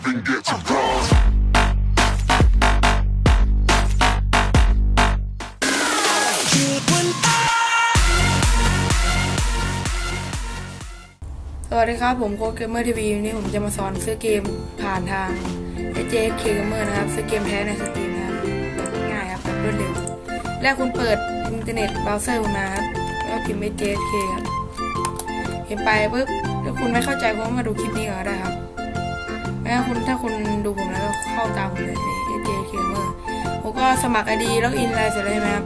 even get to cross. สวัสดีครับ ผมโค้ดเกมเมอร์ทีวีวันนี้ผมจะมาสอนซื้อเกมผ่านทาง j k Gamer นะครับ ซื้อเกมแท้ในสตรีมนะครับแบบง่ายครับแบบรวดเร็วแรกคุณเปิดอินเทอร์เน็ตเบราว์เซอร์คุณมาครับแล้วพิมพ์ j k ครับเห็นไปปุ๊บถ้าคุณไม่เข้าใจคุณก็มาดูคลิปนี้ก็ได้ครับ แม้คุณถ้าคุณดูผมแล้วก็เข้าตามผมเลย j k Gamer ผมก็สมัครไอดีแล้วอินอะไรเสร็จแล้วใช่ไหมครับ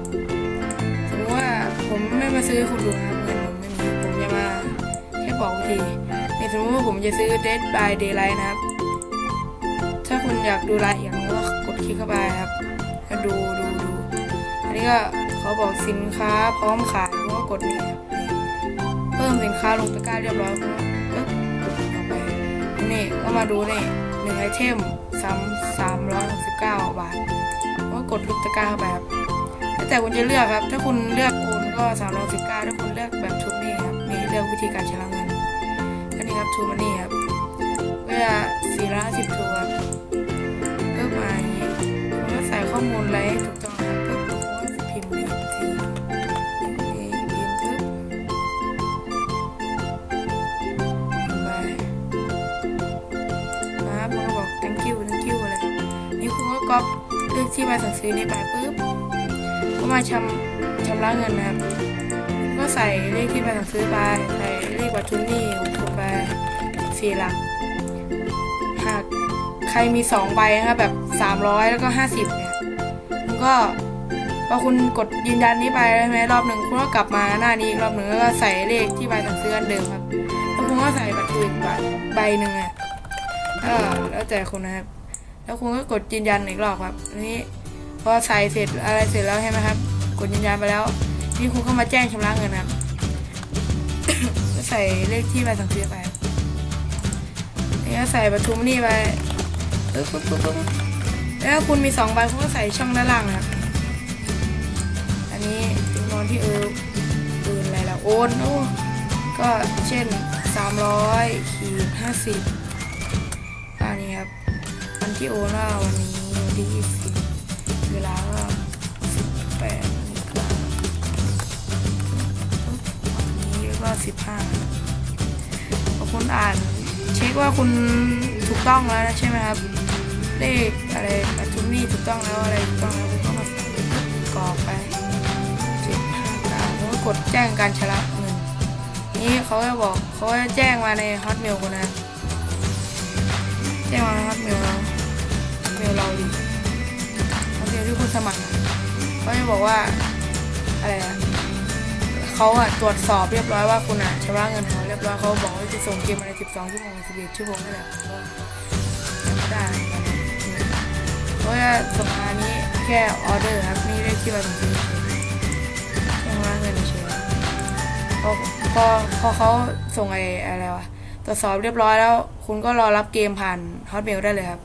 สมมติว่าผมไม่มาซื้อคุณดูนะครับเงินผมไม่มีผมจะมาแค่บอกวิธีในสมมติว่าผมจะซื้อ Dead by Daylight นะครับ ถ้าคุณอยากดูรายละเอียดก็กดคลิกเข้าไปครับก็ดูดูดูอันนี้ก็เขาบอกสินค้าพร้อมขายผมก็กดนี่เพิ่มสินค้าลงตะกร้าเรียบร้อย มาดูนี่หนึ่งไอเทมสามสามร้อยหกสิบเก้าบาทผมก็กดลูกตะกร้าเข้าไปครับแล้วแต่คุณจะเลือกครับ ถ้าคุณเลือกโอนก็สามร้อยสิบเก้าถ้าคุณเลือกแบบทูนี่ครับมีเลือกวิธีการชำระเงินก็นี่ครับทูมันนี่ครับเวลาสี่ร้อยสิบทูครับ ก็เลือกที่ใบสั่งซื้อนี้ไปปึ๊บก็มาชำชำระเงินนะครับ ก็ใส่เลขที่ไปสั่งซื้อไปใส่เลขบัตรทุนนี่ถูกไปสี่หลักหากใครมีสองใบนะครับแบบสามร้อยแล้วก็ห้าสิบเนี่ยก็พอคุณกดยืนยันนี้ไปใช่ไหมรอบหนึ่งคุณก็กลับมาหน้านี้อีกรอบหนึ่งแล้วก็ใส่เลขที่ใบสั่งซื้ออันเดิมครับแล้วคุณก็ใส่บัตรทุนอีกใบใบหนึ่งอะก็แล้วแต่คุณนะครับ แล้วคุณก็กดยืนยันอีกรอบครับนี้พอใส่เสร็จอะไรเสร็จแล้วใช่ไหมครับ กดยืนยันไปแล้ว นี่คุณก็มาแจ้งชำระเงินครับก็ใส่เลขที่ใบสั่งซื้อไปนี่ก็ใส่ประทุมนี่ไปปึ๊บปึ๊บแล้วคุณมีสองใบคุณก็ใส่ช่องด้านล่างครับอันนี้จำนวนที่เอออืนอะไรละโอนโอ้ก็เช่น300ขีด50 ที่โอนว่าวันนี้วันที่ยี่สิบเวลาก็สิบแปดนาฬิกาวันนี้ก็สิบห้าพอคุณอ่าน เช็คว่าคุณถูกต้องแล้วนะใช่ไหมครับ เลขอะไรปัจจุบันนี่ถูกต้องแล้วอะไรถูกต้องแล้วคุณก็มากรอกไปเจ็ดห้าเก้าแล้วก็กดแจ้งการชำระเงินนี่เขาจะบอกเขาจะแจ้งมาในฮอตเมลคุณนะแจ้งมา สมัครเขาจะบอกว่าอะไรอะเขาอะตรวจสอบเรียบร้อยว่าคุณอะชำระเงินเขาเรียบร้อยเขาบอกว่าจะส่งเกมมาใน12ชั่วโมง11ชั่วโมงนี่แหละก็ยังไม่ได้เขาจะส่งมานี้แค่ออเดอร์ครับนี่เลขที่บัตรซื้อชำระเงินเฉยพอพอพอเขาส่งไอ้อะไรวะตรวจสอบเรียบร้อยแล้ว คุณก็รอรับเกมผ่านฮอตเมลได้เลยครับ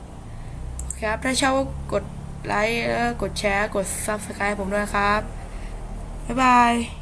ครับถ้าชอบก็กด ไลค์แล้วก็กดแชร์ กด Subscribe ผมด้วยครับ บ๊ายบาย